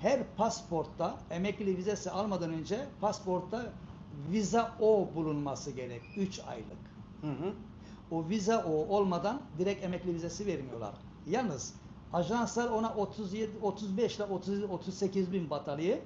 her pasportta emekli vizesi almadan önce pasportta viza O bulunması gerek. 3 aylık. Hı hı. O vize o olmadan direkt emekli vizesi vermiyorlar. Yalnız ajanslar ona 37, 35 ile 30, 38 bin batarıyı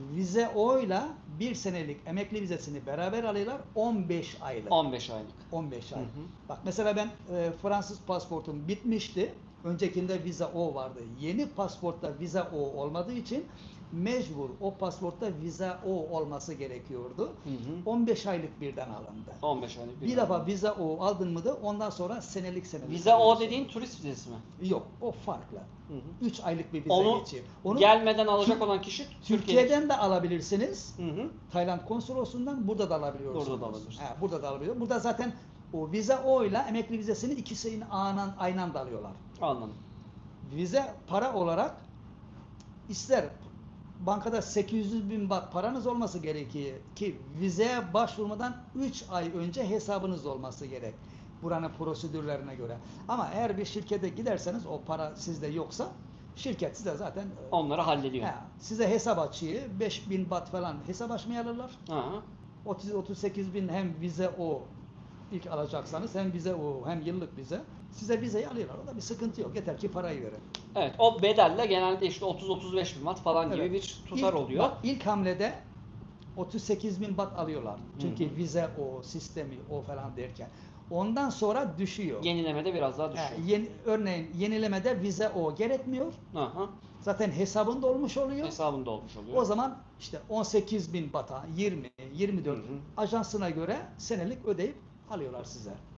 vize o ile bir senelik emekli vizesini beraber alıyorlar 15 aylık. 15 aylık. 15 ay. Hı hı. Bak mesela ben e, Fransız pasportum bitmişti. Öncekinde vize O vardı. Yeni pasportta vize O olmadığı için mecbur o pasportta vize O olması gerekiyordu. Hı hı. 15 aylık birden alındı. 15 aylık. Bir defa vize O aldın mı da ondan sonra senelik senelik. Vize o dediğin turist vizesi mi? Yok o farklı. Hı hı. 3 aylık bir vize Onu geçiyor. gelmeden alacak olan kişi Türkiye'den de alabilirsiniz. Hı hı. Tayland konsolosundan burada da alabiliyorsunuz. Burada da alabilirsiniz. He, burada da alabiliyor. Burada zaten o vize o ile emekli vizesini ikisini aynı, aynı anda alıyorlar. Anladım. Vize para olarak ister bankada 800 bin baht paranız olması gerekiyor ki vizeye başvurmadan 3 ay önce hesabınız olması gerek. Buranın prosedürlerine göre. Ama eğer bir şirkete giderseniz o para sizde yoksa şirket size zaten e, Onları hallediyor. he, size hesap açıyor. 5000 baht falan hesap açmaya alırlar. Hı. 30 38 bin hem vize o ilk alacaksanız hem vize o hem yıllık vize size vizeyi alıyorlar. O da bir sıkıntı yok. Yeter ki parayı verin. Evet o bedelle genelde işte 30-35 bin watt falan gibi Evet. bir tutar İlk- oluyor. Bak, ilk hamlede 38 bin baht alıyorlar. Çünkü hı. vize o, sistemi o falan derken. Ondan sonra düşüyor. Yenilemede biraz daha düşüyor. yeni, örneğin yenilemede vize o gerekmiyor. Hı. Zaten hesabında olmuş oluyor. Hesabında olmuş oluyor. O zaman işte 18 bin bata, 20, 24 Hı hı. ajansına göre senelik ödeyip alıyorlar size.